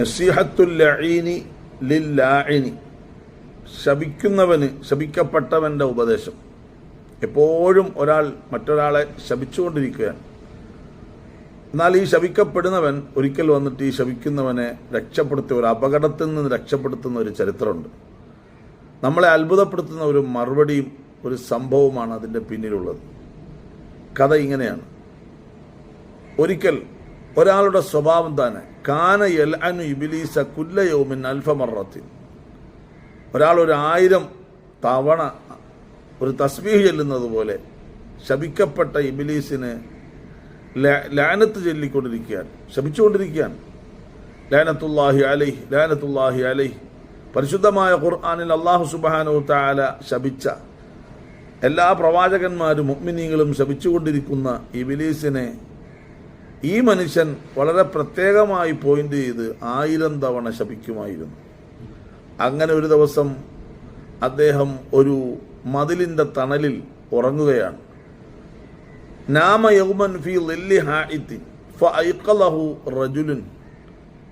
നസീഹത്തുല്ലീനി ശപിക്കുന്നവന് ശപിക്കപ്പെട്ടവന്റെ ഉപദേശം. എപ്പോഴും ഒരാൾ മറ്റൊരാളെ ശപിച്ചുകൊണ്ടിരിക്കുകയാണ്. എന്നാൽ ഈ ശപിക്കപ്പെടുന്നവൻ ഒരിക്കൽ വന്നിട്ട് ഈ ശപിക്കുന്നവനെ രക്ഷപ്പെടുത്തിയ ഒരു അപകടത്തിൽ നിന്ന് രക്ഷപ്പെടുത്തുന്ന ഒരു ചരിത്രമുണ്ട്. നമ്മളെ അത്ഭുതപ്പെടുത്തുന്ന ഒരു മറുപടിയും ഒരു സംഭവമാണ് അതിന്റെ പിന്നിലുള്ളത്. കഥ ഇങ്ങനെയാണ്. ഒരിക്കൽ ഒരാളുടെ സ്വഭാവം തന്നെ കാന എൽ അനു ഇബിലീസ കുല്ലയോമിൻ അൽഫമറത്തിൽ ഒരാൾ ഒരു ആയിരം തവണ ഒരു തസ്ബീഹ് ചെല്ലുന്നത് പോലെ ശപിക്കപ്പെട്ട ഇബിലീസിന് ലാനത്ത് ചൊല്ലിക്കൊണ്ടിരിക്കുകയാണ്. ശപിച്ചുകൊണ്ടിരിക്കുകയാണ്. ലാനത്തുല്ലാഹി അലൈഹ് ലാനത്തുല്ലാഹി അലൈഹ്. പരിശുദ്ധമായ ഖുർആാനിൽ അള്ളാഹു സുബാനു താല ശപിച്ച എല്ലാ പ്രവാചകന്മാരും മുഗ്മിനികളും ശപിച്ചുകൊണ്ടിരിക്കുന്ന ഇബിലീസിനെ ഈ മനുഷ്യൻ വളരെ പ്രത്യേകമായി പോയിന്റ് ചെയ്ത് ആയിരം തവണ ശപിക്കുമായിരുന്നു. അങ്ങനെ ഒരു ദിവസം അദ്ദേഹം ഒരു മതിലിന്റെ തണലിൽ ഉറങ്ങുകയാണ്. നാമ റജുലുൻ.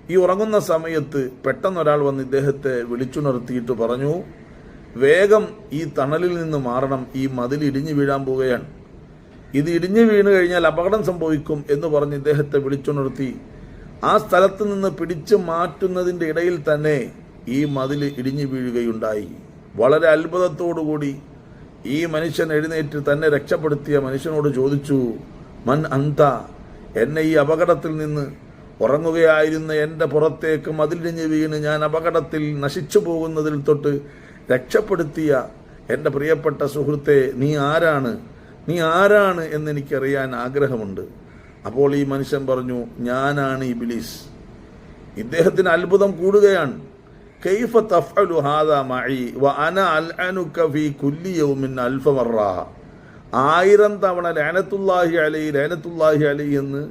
ഈ ഉറങ്ങുന്ന സമയത്ത് പെട്ടെന്ന് ഒരാൾ വന്ന് ഇദ്ദേഹത്തെ വിളിച്ചുണർത്തിയിട്ട് പറഞ്ഞു വേഗം ഈ തണലിൽ നിന്ന് മാറണം ഈ മതിൽ ഇടിഞ്ഞു വീഴാൻ പോവുകയാണ്. ഇത് ഇടിഞ്ഞു വീണ് കഴിഞ്ഞാൽ അപകടം സംഭവിക്കും എന്ന് പറഞ്ഞ് ഇദ്ദേഹത്തെ വിളിച്ചുണർത്തി. ആ സ്ഥലത്ത് നിന്ന് പിടിച്ചു മാറ്റുന്നതിന്റെ ഇടയിൽ തന്നെ ഈ മതിൽ ഇടിഞ്ഞു വീഴുകയുണ്ടായി. വളരെ അത്ഭുതത്തോടുകൂടി ഈ മനുഷ്യൻ എഴുന്നേറ്റ് തന്നെ രക്ഷപ്പെടുത്തിയ മനുഷ്യനോട് ചോദിച്ചു മൻ അന്ത എന്നെ ഈ അപകടത്തിൽ നിന്ന് ഉറങ്ങുകയായിരുന്ന എന്റെ പുറത്തേക്ക് മതിലിഞ്ഞ് വീണ് ഞാൻ അപകടത്തിൽ നശിച്ചു പോകുന്നതിൽ തൊട്ട് രക്ഷപ്പെടുത്തിയ എന്റെ പ്രിയപ്പെട്ട സുഹൃത്തെ നീ ആരാണ്? നീ ആരാണ് എന്നെനിക്കറിയാൻ ആഗ്രഹമുണ്ട്. അപ്പോൾ ഈ മനുഷ്യൻ പറഞ്ഞു ഞാനാണ് ഇബിലീസ്. ഇദ്ദേഹത്തിന് അത്ഭുതം കൂടുകയാണ്. കൈഫ വ അന ആയിരം തവണ ലാനത്തുല്ലാഹി അലൈഹി ലാനത്തുല്ലാഹി അലൈഹി എന്ന്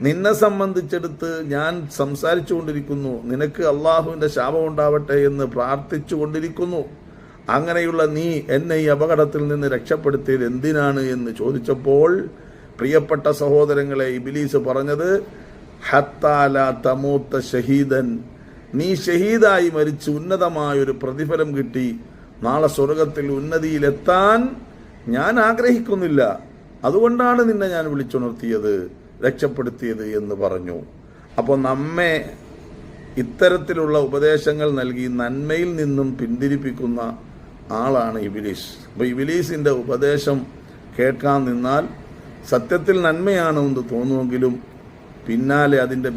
നിന്നെ സംബന്ധിച്ചെടുത്ത് ഞാൻ സംസാരിച്ചുകൊണ്ടിരിക്കുന്നു. നിനക്ക് അള്ളാഹുവിന്റെ ശാപം ഉണ്ടാവട്ടെ എന്ന് പ്രാർത്ഥിച്ചു കൊണ്ടിരിക്കുന്നു അങ്ങനെയുള്ള നീ എന്നെ ഈ അപകടത്തിൽ നിന്ന് രക്ഷപ്പെടുത്തിയത് എന്തിനാണ് എന്ന് ചോദിച്ചപ്പോൾ പ്രിയപ്പെട്ട സഹോദരങ്ങളെ ഇബിലീസ് പറഞ്ഞത് ഹത്താല തമൂത്ത ഷഹീദൻ. നീ ഷഹീദായി മരിച്ച് ഉന്നതമായ ഒരു പ്രതിഫലം കിട്ടി. നാളെ സ്വർഗത്തിൽ ഉന്നതിയിലെത്താൻ ഞാൻ ആഗ്രഹിക്കുന്നില്ല. അതുകൊണ്ടാണ് നിന്നെ ഞാൻ വിളിച്ചുണർത്തിയത് രക്ഷപ്പെടുത്തിയത് എന്ന് പറഞ്ഞു. അപ്പോൾ നമ്മെ ഇത്തരത്തിലുള്ള ഉപദേശങ്ങൾ നൽകി നന്മയിൽ നിന്നും പിന്തിരിപ്പിക്കുന്ന ആളാണ് ഇബിലീസ്. അപ്പോൾ ഇബിലീസിന്റെ ഉപദേശം കേൾക്കാൻ നിന്നാൽ സത്യത്തിൽ നന്മയാണെന്ന് തോന്നുമെങ്കിലും പിന്നാലെ അതിന്റെ